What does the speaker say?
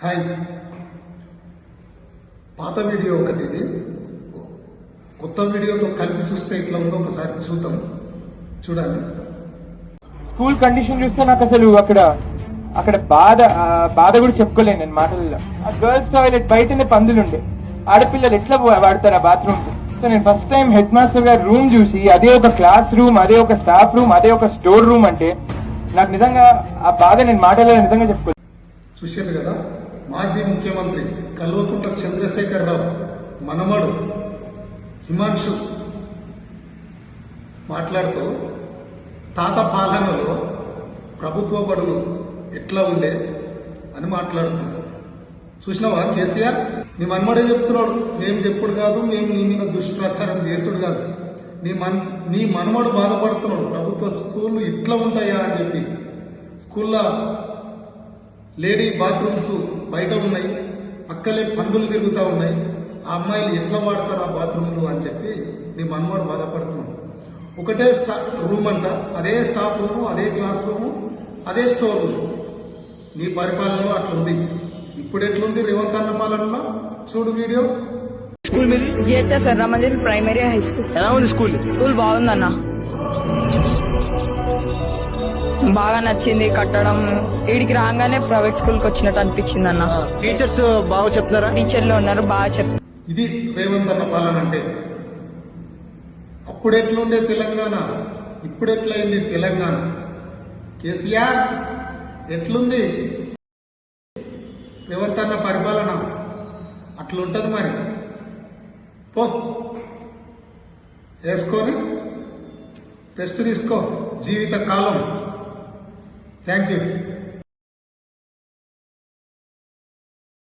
Hi. పాత video ఒకటి ఇది కొత్త వీడియోతో కలిపి చూస్తే ఇట్లా ఉందో ఒకసారి చూద్దాం. చూడండి స్కూల్ కండిషన్ చూస్తే నాకు అసలు అక్కడ అక్కడ బాధ బాధ కూడా చెప్పుకోలేను నేను మాటల్లో. ఆ గర్ల్స్ టాయిలెట్ బయటనే పందులు ఉండే ఆడపిల్లలు ఎట్లా వాడతారు ఆ బాత్రూమ్స్ సో నేను ఫస్ట్ టైం హెడ్ మాస్టర్ గారి రూమ్ చూసి అదే ఒక క్లాస్ రూమ్ అదే ఒక స్టాఫ్ రూమ్ అదే ఒక స్టోర్ రూమ్ అంటే నాకు నిజంగా ఆ బాధ నేను మాటల్లో నిజంగా చెప్పుకోలేను చూశారు కదా? మాజీ ముఖ్యమంత్రి కల్వకుంట్ల చంద్రశేఖరరావు మనమడు హిమాంశు మాట్లాడుతూ తాత పాలనలో ప్రభుత్వ బడులు ఎట్లా ఉండే అని మాట్లాడుతున్నాడు. చూసినావా కేసీఆర్? నీ మనమడే చెప్తున్నాడు మేము చెప్పుడు కాదు మేము నీ మీద దుష్ప్రచారం చేసుడు కాదు. నీ మన్ నీ మనమడు బాధపడుతున్నాడు ప్రభుత్వ స్కూళ్ళు ఇట్లా ఉంటాయా? అని చెప్పి స్కూల్లో లేడీ బాత్రూమ్స్ బయట ఉన్నాయి పక్కలే పందులు తిరుగుతూ ఉన్నాయి. ఆ అమ్మాయిలు ఎట్లా వాడతారు ఆ బాత్రూమ్లు అని చెప్పి నీ మనవాడు బాధపడుతున్నాడు. ఒకటే స్టా రూమ్ అంట. అదే స్టాఫ్ రూము అదే క్లాస్ రూము అదే స్టోర్ రూమ్. నీ పరిపాలనలో అట్లుంది. ఇప్పుడు ఎట్లుంది రేవంత్ అన్న పాలనలో? చూడు వీడియో. స్కూల్ మీది? GHS Erramanzil primary high school. ఎలా ఉంది స్కూల్? స్కూల్ బాగుందన్న. బాగా నచ్చింది కట్టడం. వీడికి రాగానే ప్రైవేట్ స్కూల్కి వచ్చినట్టు అనిపించింది అన్న టీచర్స్ బాగా చెప్తున్నారా? టీచర్లు ఉన్నారు బాగా చెప్తారు ఇది రేవంత్ అన్న పాలన అంటే. అప్పుడు ఎట్లుండే తెలంగాణ? ఇప్పుడు ఎట్లయింది తెలంగాణ? కేసీఆర్ ఎట్లుంది? రేవంత్ అన్న పరిపాలన. అట్లుంటది మరి. పో. వేసుకొని రెస్ట్ తీసుకో. జీవిత కాలం. Thank you.